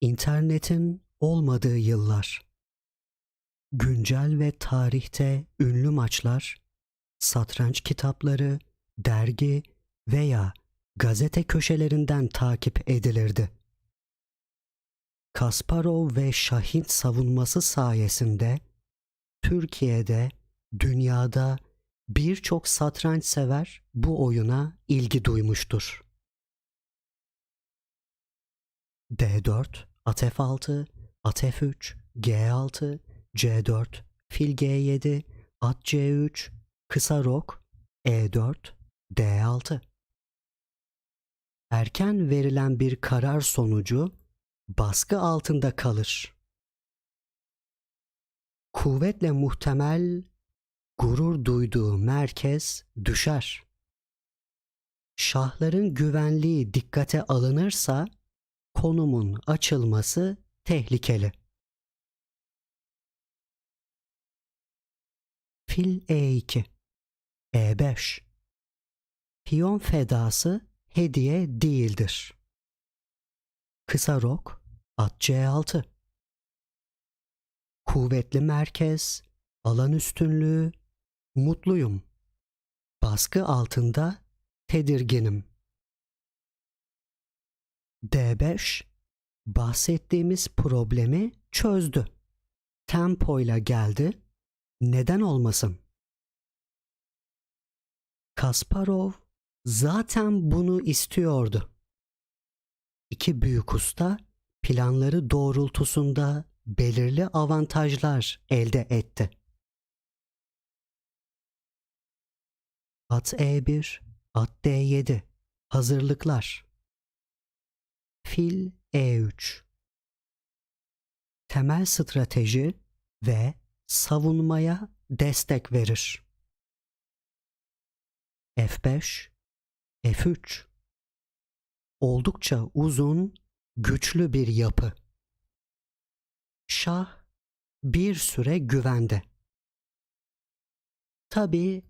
İnternetin olmadığı yıllar. Güncel ve tarihte ünlü maçlar, satranç kitapları, dergi veya gazete köşelerinden takip edilirdi. Kasparov ve Şahin savunması sayesinde Türkiye'de, dünyada birçok satranç sever bu oyuna ilgi duymuştur. D4, at F6, at F3, G6, C4, fil G7, at C3, kısa rok, E4, D6. Erken verilen bir karar sonucu baskı altında kalır. Kuvvetle muhtemel gurur duyduğu merkez düşer. Şahların güvenliği dikkate alınırsa konumun açılması tehlikeli. Fil E2 E5 Piyon fedası hediye değildir. Kısa rok at C6 Kuvvetli merkez, alan üstünlüğü, mutluyum. Baskı altında tedirginim. D5 bahsettiğimiz problemi çözdü. Tempoyla geldi. Neden olmasın? Kasparov zaten bunu istiyordu. İki büyük usta planları doğrultusunda belirli avantajlar elde etti. At E1, at D7. Hazırlıklar. Fil E3. Temel strateji ve savunmaya destek verir. F5, F3. Oldukça uzun, güçlü bir yapı. Şah bir süre güvende. Tabi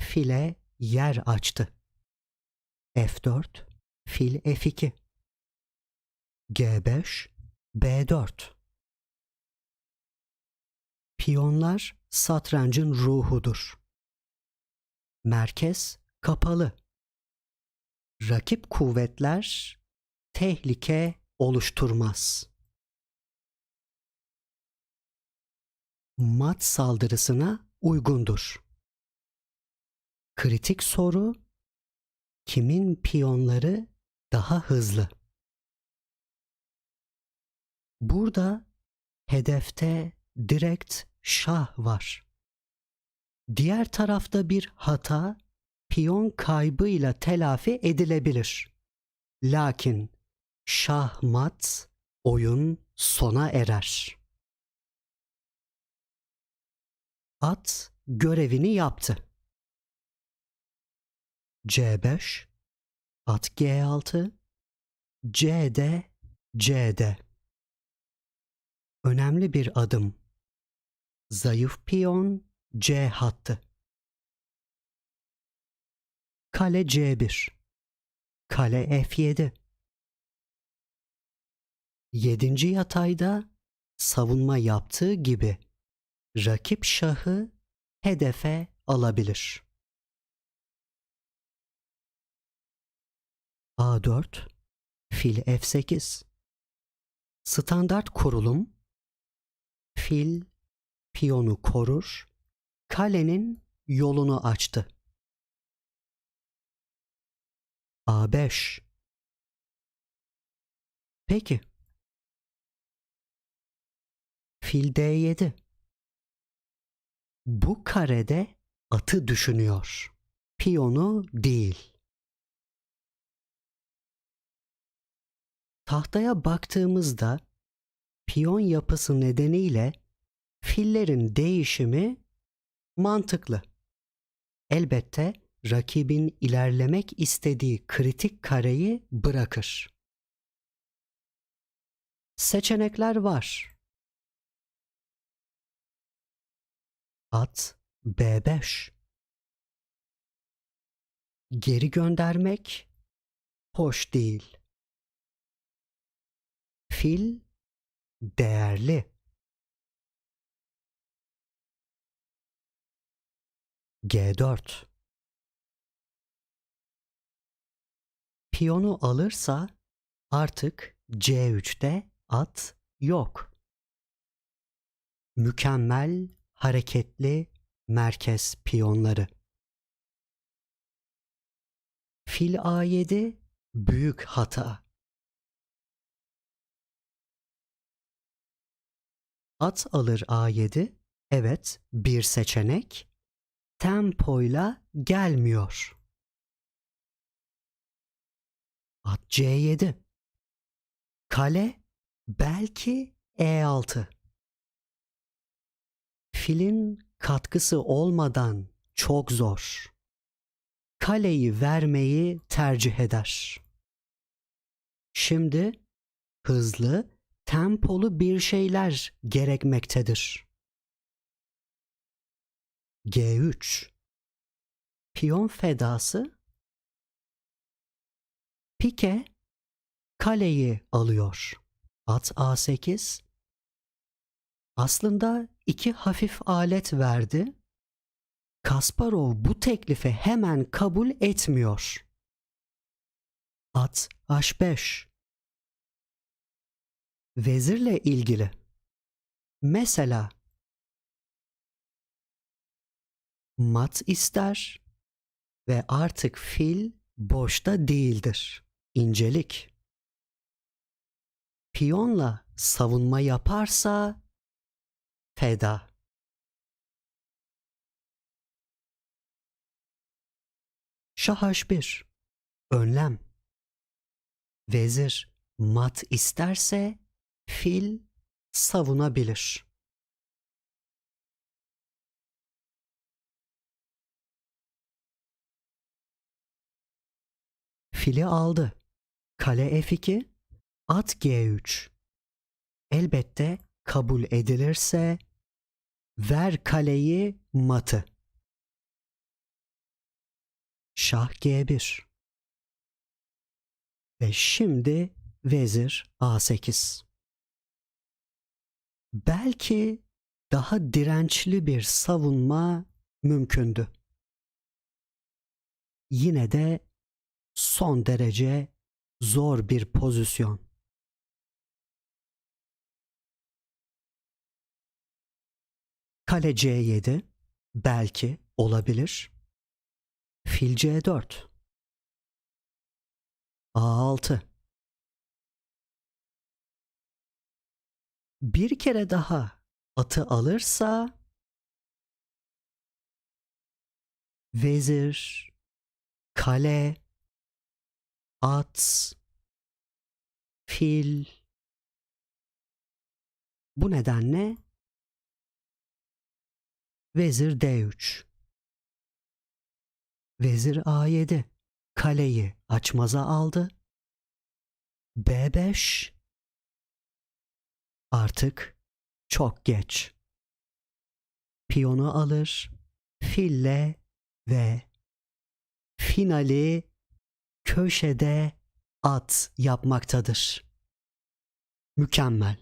file yer açtı. F4, fil F2. G5, B4. Piyonlar satrancın ruhudur. Merkez kapalı. Rakip kuvvetler tehlike oluşturmaz. Mat saldırısına uygundur. Kritik soru kimin piyonları daha hızlı? Burada hedefte direkt şah var. Diğer tarafta bir hata piyon kaybıyla telafi edilebilir. Lakin şah mat oyun sona erer. At görevini yaptı. C5 at G6 C'de C'de Önemli bir adım. Zayıf piyon C hattı. Kale C1 Kale F7 Yedinci yatayda savunma yaptığı gibi rakip şahı hedefe alabilir. A4 Fil F8 Standart kurulum Fil piyonu korur, kalenin yolunu açtı. A5 Peki. Fil D7 Bu karede atı düşünüyor. Piyonu değil. Tahtaya baktığımızda piyon yapısı nedeniyle fillerin değişimi mantıklı. Elbette rakibin ilerlemek istediği kritik kareyi bırakır. Seçenekler var. At B5 Geri göndermek hoş değil. Fil değerli. G4 Piyonu alırsa artık C3'te at yok. Mükemmel hareketli merkez piyonları. Fil A7 büyük hata. At alır A7 evet bir seçenek tempoyla gelmiyor. At C7. Kale belki E6. Filin katkısı olmadan çok zor. Kaleyi vermeyi tercih eder. Şimdi hızlı, tempolu bir şeyler gerekmektedir. G3 Piyon fedası Pike kaleyi alıyor. At A8 aslında iki hafif alet verdi. Kasparov bu teklifi hemen kabul etmiyor. At H5 Vezirle ilgili Mesela mat ister ve artık fil boşta değildir. İncelik. Piyonla savunma yaparsa feda. Şah H1 önlem. Vezir mat isterse fil savunabilir. Fili aldı. Kale F2, at G3. Elbette kabul edilirse ver kaleyi matı. Şah G1. Ve şimdi vezir A8. Belki daha dirençli bir savunma mümkündü. Yine de son derece zor bir pozisyon. Kale C7 belki olabilir. Fil C4 A6 Bir kere daha atı alırsa vezir, kale, at, fil. Bu nedenle vezir D3. Vezir A7 kaleyi açmaza aldı. B5 artık çok geç. Piyonu alır, fille ve finali köşede at yapmaktadır. Mükemmel.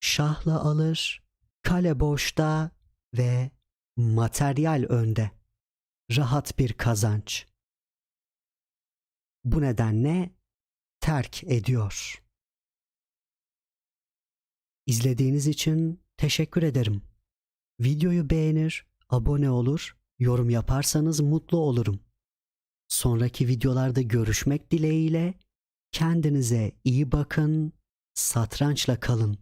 Şahla alır, kale boşta ve materyal önde. Rahat bir kazanç. Bu nedenle terk ediyor. İzlediğiniz için teşekkür ederim. Videoyu beğenir, abone olur, yorum yaparsanız mutlu olurum. Sonraki videolarda görüşmek dileğiyle kendinize iyi bakın, satrançla kalın.